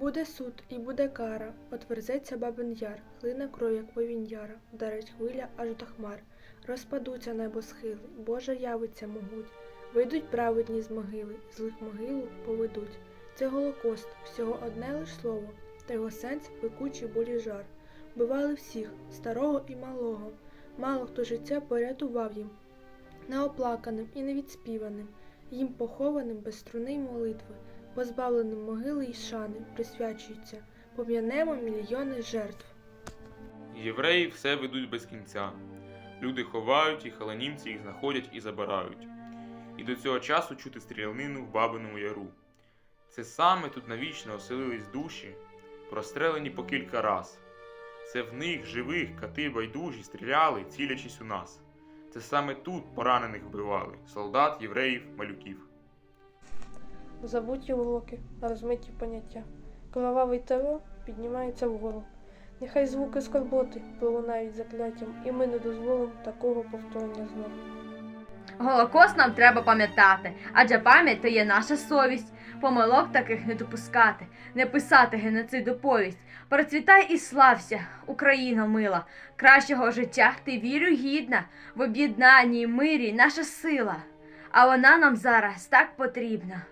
Буде суд і буде кара, отверзеться бабин яр, хлине кров, як повінь яра, вдарить хвиля аж до хмар. Розпадуться небосхили, Боже явиться могуть. Вийдуть праведні з могили, злих могилу поведуть. Це Голокост, всього одне лиш слово, та його сенс пекучий болі жар. Бивали всіх, старого і малого. Мало хто життя порятував їм, неоплаканим і невідспіваним, їм похованим без струни й молитви, позбавленим могили й шани, присвячуються, пом'янемо мільйони жертв. Євреї все ведуть без кінця. Люди ховають їх, але німці їх знаходять і забирають. І до цього часу чути стрілянину в Бабиному яру. Це саме тут навічно оселились душі, прострелені по кілька раз. Це в них живих кати байдужі стріляли, цілячись у нас. Це саме тут поранених вбивали солдат, євреїв, малюків. Забуті уроки, розмиті поняття. Кровавий терор піднімається вгору. Нехай звуки скорботи пролунають закляттям, і ми не дозволимо такого повторення знову. Голокост нам треба пам'ятати, адже пам'ять то є наша совість. Помилок таких не допускати, не писати геноциду повість. Процвітай і слався, Україна мила, кращого життя ти вірю гідна, в об'єднанні мирі наша сила. А вона нам зараз так потрібна.